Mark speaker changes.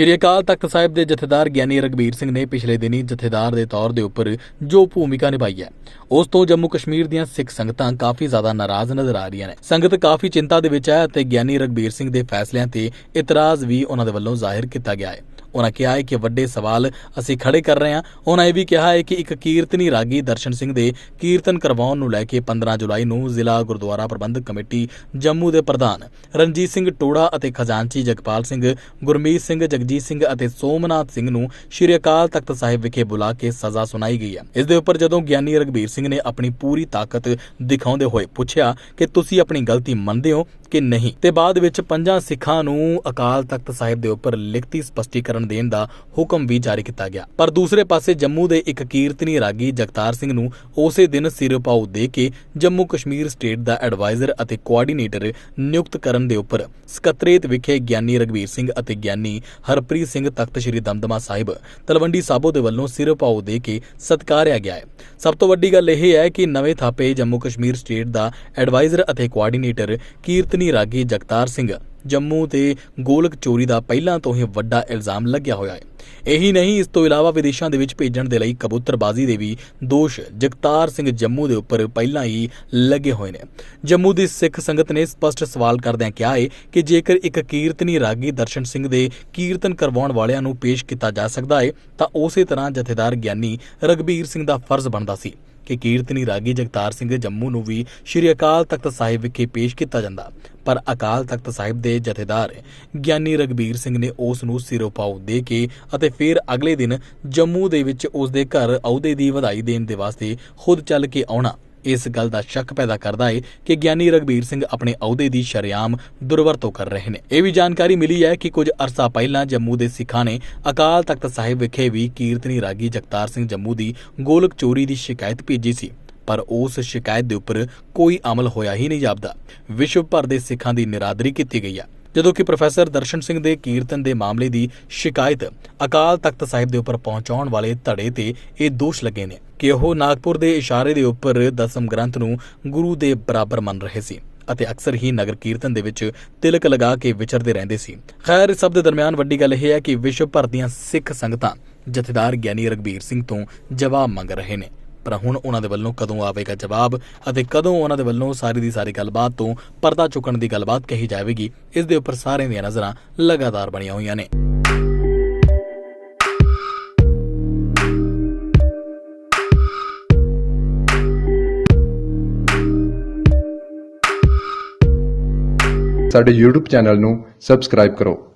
Speaker 1: ਸ਼੍ਰੀ ਅਕਾਲ ਤਖਤ ਸਾਹਿਬ ਦੇ ਜਥੇਦਾਰ ਗਿਆਨੀ ਰਗਬੀਰ ਸਿੰਘ ਨੇ ਪਿਛਲੇ ਦਿਨੀ ਜਥੇਦਾਰ ਦੇ ਤੌਰ ਦੇ ਉੱਪਰ ਜੋ ਭੂਮਿਕਾ ਨਿਭਾਈ ਹੈ, ਉਸ ਤੋਂ ਜੰਮੂ ਕਸ਼ਮੀਰ ਦੀਆਂ ਸਿੱਖ ਸੰਗਤਾਂ ਕਾਫੀ ਜ਼ਿਆਦਾ ਨਾਰਾਜ਼ ਨਜ਼ਰ ਆ ਰਹੀਆਂ ਨੇ। ਸੰਗਤ ਕਾਫੀ ਚਿੰਤਾ ਦੇ ਵਿੱਚ ਹੈ ਅਤੇ ਗਿਆਨੀ ਰਗਬੀਰ ਸਿੰਘ ਦੇ ਫੈਸਲਿਆਂ ਤੇ ਇਤਰਾਜ਼ ਵੀ ਉਹਨਾਂ ਦੇ ਵੱਲੋਂ ਜ਼ਾਹਿਰ ਕੀਤਾ ਗਿਆ ਹੈ। ਉਹਨਾਂ ਕਿਹਾ ਹੈ ਕਿ ਵੱਡੇ ਸਵਾਲ ਅਸੀਂ ਖੜੇ ਕਰ ਰਹੇ ਹਾਂ। ਉਹਨਾਂ ਇਹ ਵੀ ਕਿਹਾ ਹੈ ਕਿ ਇੱਕ ਕੀਰਤਨੀ ਰਾਗੀ ਦਰਸ਼ਨ ਸਿੰਘ ਦੇ ਕੀਰਤਨ ਕਰਵਾਉਣ ਨੂੰ ਲੈ ਕੇ 15 ਜੁਲਾਈ ਨੂੰ ਜ਼ਿਲ੍ਹਾ ਗੁਰਦੁਆਰਾ ਪ੍ਰਬੰਧਕ ਕਮੇਟੀ ਜੰਮੂ ਦੇ ਪ੍ਰਧਾਨ ਰਣਜੀਤ ਸਿੰਘ ਟੋੜਾ ਅਤੇ ਖਜ਼ਾਨਚੀ ਜਗਪਾਲ ਸਿੰਘ, ਗੁਰਮੀਤ ਸਿੰਘ, ਜਗਜੀਤ ਸਿੰਘ ਅਤੇ ਸੋਮਨਾਥ ਸਿੰਘ ਨੂੰ ਸ਼੍ਰੀ ਅਕਾਲ ਤਖਤ ਸਾਹਿਬ ਵਿਖੇ ਬੁਲਾ ਕੇ ਸਜ਼ਾ ਸੁਣਾਈ ਗਈ ਹੈ। ਇਸ ਦੇ ਉੱਪਰ ਜਦੋਂ ਗਿਆਨੀ ਰਗਬੀਰ ਸਿੰਘ ਨੇ ਆਪਣੀ ਪੂਰੀ ਤਾਕਤ ਦਿਖਾਉਂਦੇ ਹੋਏ ਪੁੱਛਿਆ ਕਿ ਤੁਸੀਂ ਆਪਣੀ ਗਲਤੀ ਮੰਨਦੇ ਹੋ ਕਿ ਨਹੀਂ। ਤੇ ਬਾਅਦ ਵਿੱਚ ਪੰਜਾਂ ਸਿੱਖਾਂ ਨੂੰ ਅਕਾਲ ਤਖਤ ਸਾਹਿਬ ਦੇ ਉੱਪਰ ਲਿਖਤੀ ਸਪਸ਼ਟੀਕਰਨ ਦੇਣ ਦਾ ਹੁਕਮ ਵੀ ਜਾਰੀ ਕੀਤਾ ਗਿਆ। ਪਰ ਦੂਸਰੇ ਪਾਸੇ ਜੰਮੂ ਦੇ ਇੱਕ ਕੀਰਤਨੀ ਰਾਗੀ ਜਗਤਾਰ ਸਿੰਘ ਨੂੰ ਉਸੇ ਦਿਨ ਸਿਰਪਾਉ ਦੇ ਕੇ ਜੰਮੂ ਕਸ਼ਮੀਰ ਸਟੇਟ ਦਾ ਐਡਵਾਈਜ਼ਰ ਅਤੇ ਕੋਆਰਡੀਨੇਟਰ ਨਿਯੁਕਤ ਕਰਨ ਦੇ ਉੱਪਰ ਸਕੱਤਰੇਤ ਵਿਖੇ ਗਿਆਨੀ ਰਗਵੀਰ ਸਿੰਘ ਅਤੇ ਗਿਆਨੀ ਹਰਪ੍ਰੀਤ ਸਿੰਘ ਤਖਤ ਸ੍ਰੀ ਦਮਦਮਾ ਸਾਹਿਬ ਤਲਵੰਡੀ ਸਾਬੋ ਦੇ ਵੱਲੋਂ ਸਿਰਪਾਉ ਦੇ ਕੇ ਸਤਕਾਰਿਆ ਗਿਆ ਹੈ। ਸਭ ਤੋਂ ਵੱਡੀ ਗੱਲ ਇਹ ਹੈ ਕਿ ਨਵੇਂ ਥਾਪੇ ਜੰਮੂ ਕਸ਼ਮੀਰ ਸਟੇਟ ਦਾ ਐਡਵਾਈਜ਼ਰ ਅਤੇ ਕੋਆਰਡੀਨੇਟਰ ਕੀਰਤਨੀ ਰਾਗੀ ਜਗਤਾਰ ਸਿੰਘ ਜੰਮੂ ਤੇ ਗੋਲਕ ਚੋਰੀ ਦਾ ਪਹਿਲਾਂ ਤੋਂ ਹੀ ਵੱਡਾ ਇਲਜ਼ਾਮ ਲੱਗਿਆ ਹੋਇਆ ਹੈ। ਇਹੀ ਨਹੀਂ, ਇਸ ਤੋਂ ਇਲਾਵਾ ਵਿਦੇਸ਼ਾਂ ਦੇ ਵਿੱਚ ਭੇਜਣ ਦੇ ਲਈ ਕਬੂਤਰਬਾਜ਼ੀ ਦੇ ਵੀ ਦੋਸ਼ ਜਗਤਾਰ ਸਿੰਘ ਜੰਮੂ ਦੇ ਉੱਪਰ ਪਹਿਲਾਂ ਹੀ ਲੱਗੇ ਹੋਏ ਨੇ। ਜੰਮੂ ਦੀ ਸਿੱਖ ਸੰਗਤ ਨੇ ਸਪਸ਼ਟ ਸਵਾਲ ਕਰਦਿਆਂ ਕਿਹਾ ਹੈ ਕਿ ਜੇਕਰ ਇੱਕ ਕੀਰਤਨੀ ਰਾਗੀ ਦਰਸ਼ਨ ਸਿੰਘ ਦੇ ਕੀਰਤਨ ਕਰਵਾਉਣ ਵਾਲਿਆਂ ਨੂੰ ਪੇਸ਼ ਕੀਤਾ ਜਾ ਸਕਦਾ ਹੈ ਤਾਂ ਉਸੇ ਤਰ੍ਹਾਂ ਜਥੇਦਾਰ ਗਿਆਨੀ ਰਗਬੀਰ ਸਿੰਘ ਦਾ ਫਰਜ਼ ਬਣਦਾ ਸੀ। ਕਿ ਕੀਰਤਨੀ ਰਾਗੀ ਜਗਤਾਰ ਸਿੰਘ ਜੰਮੂ ਨੂੰ ਵੀ ਸ਼੍ਰੀ ਅਕਾਲ ਤਖਤ ਸਾਹਿਬ ਵਿਖੇ ਪੇਸ਼ ਕੀਤਾ ਜਾਂਦਾ। ਪਰ ਅਕਾਲ ਤਖਤ ਸਾਹਿਬ ਦੇ ਜਥੇਦਾਰ ਗਿਆਨੀ ਰਗਬੀਰ ਸਿੰਘ ਨੇ ਉਸ ਨੂੰ ਸਿਰੋਪਾਉ ਦੇ ਕੇ ਅਤੇ ਫਿਰ ਅਗਲੇ ਦਿਨ ਜੰਮੂ ਦੇ ਵਿੱਚ ਉਸ ਦੇ ਘਰ ਅਹੁਦੇ ਦੀ ਵਧਾਈ ਦੇਣ ਦੇ ਵਾਸਤੇ ਖੁਦ ਚੱਲ ਕੇ ਆਉਣਾ। ਇਸ ਗੱਲ ਦਾ ਸ਼ੱਕ ਪੈਦਾ ਕਰਦਾ ਹੈ ਕਿ ਗਿਆਨੀ ਰਗਬੀਰ ਸਿੰਘ ਆਪਣੇ ਅਹੁਦੇ ਦੀ ਸ਼ਰੇਆਮ ਦੁਰਵਰਤੋਂ ਕਰ ਰਹੇ ਨੇ। ਇਹ ਵੀ ਜਾਣਕਾਰੀ ਮਿਲੀ ਹੈ ਕਿ ਕੁਝ ਅਰਸਾ ਪਹਿਲਾਂ ਜੰਮੂ ਦੇ ਸਿੱਖਾਂ ਨੇ ਅਕਾਲ ਤਖਤ ਸਾਹਿਬ ਵਿਖੇ ਵੀ ਕੀਰਤਨੀ ਰਾਗੀ ਜਗਤਾਰ ਸਿੰਘ ਜੰਮੂ ਦੀ ਗੋਲਕ ਚੋਰੀ ਦੀ ਸ਼ਿਕਾਇਤ ਭੇਜੀ ਸੀ, ਪਰ ਉਸ ਸ਼ਿਕਾਇਤ ਦੇ ਉੱਪਰ ਕੋਈ ਅਮਲ ਹੋਇਆ ਹੀ ਨਹੀਂ ਜਾਪਦਾ। ਵਿਸ਼ਵ ਭਰ ਦੇ ਸਿੱਖਾਂ ਦੀ ਨਿਰਾਦਰੀ ਕੀਤੀ ਗਈ ਹੈ ਜਦੋਂ ਕਿ ਪ੍ਰੋਫੈਸਰ ਦਰਸ਼ਨ ਸਿੰਘ ਦੇ ਕੀਰਤਨ ਦੇ ਮਾਮਲੇ ਦੀ ਸ਼ਿਕਾਇਤ ਅਕਾਲ ਤਖਤ ਸਾਹਿਬ ਦੇ ਉੱਪਰ ਪਹੁੰਚਾਉਣ ਵਾਲੇ ਧੜੇ ਤੇ ਇਹ ਦੋਸ਼ ਲੱਗੇ ਨੇ ਕਿ ਉਹ ਨਾਗਪੁਰ ਦੇ ਇਸ਼ਾਰੇ ਦੇ ਉੱਪਰ ਦਸਮ ਗ੍ਰੰਥ ਨੂੰ ਗੁਰੂ ਦੇ ਬਰਾਬਰ ਮੰਨ ਰਹੇ ਸੀ ਅਤੇ ਅਕਸਰ ਹੀ ਨਗਰ ਕੀਰਤਨ ਦੇ ਵਿੱਚ ਤਿਲਕ ਲਗਾ ਕੇ ਵਿਚਰਦੇ ਰਹਿੰਦੇ ਸੀ। ਖੈਰ ਸਭ ਦੇ ਦਰਮਿਆਨ ਵੱਡੀ ਗੱਲ ਇਹ ਹੈ ਕਿ ਵਿਸ਼ਵ ਭਰ ਦੀਆਂ ਸਿੱਖ ਸੰਗਤਾਂ ਜਥੇਦਾਰ ਗਿਆਨੀ ਰਗਬੀਰ ਸਿੰਘ ਤੋਂ ਜਵਾਬ ਮੰਗ ਰਹੇ ਨੇ। ਪਰ ਹੁਣ ਉਹਨਾਂ ਦੇ ਵੱਲੋਂ ਕਦੋਂ ਆਵੇਗਾ ਜਵਾਬ ਅਤੇ ਕਦੋਂ ਉਹਨਾਂ ਦੇ ਵੱਲੋਂ ਸਾਰੀ ਦੀ ਸਾਰੀ ਗੱਲਬਾਤ ਤੋਂ ਪਰਦਾ ਚੁੱਕਣ ਦੀ ਗੱਲਬਾਤ ਕਹੀ ਜਾਵੇਗੀ, ਇਸ ਦੇ ਉੱਪਰ ਸਾਰਿਆਂ ਦੀਆਂ ਨਜ਼ਰਾਂ ਲਗਾਤਾਰ ਬਣੀਆਂ ਹੋਈਆਂ ਨੇ।
Speaker 2: ਸਾਡੇ YouTube ਚੈਨਲ ਨੂੰ ਸਬਸਕ੍ਰਾਈਬ ਕਰੋ।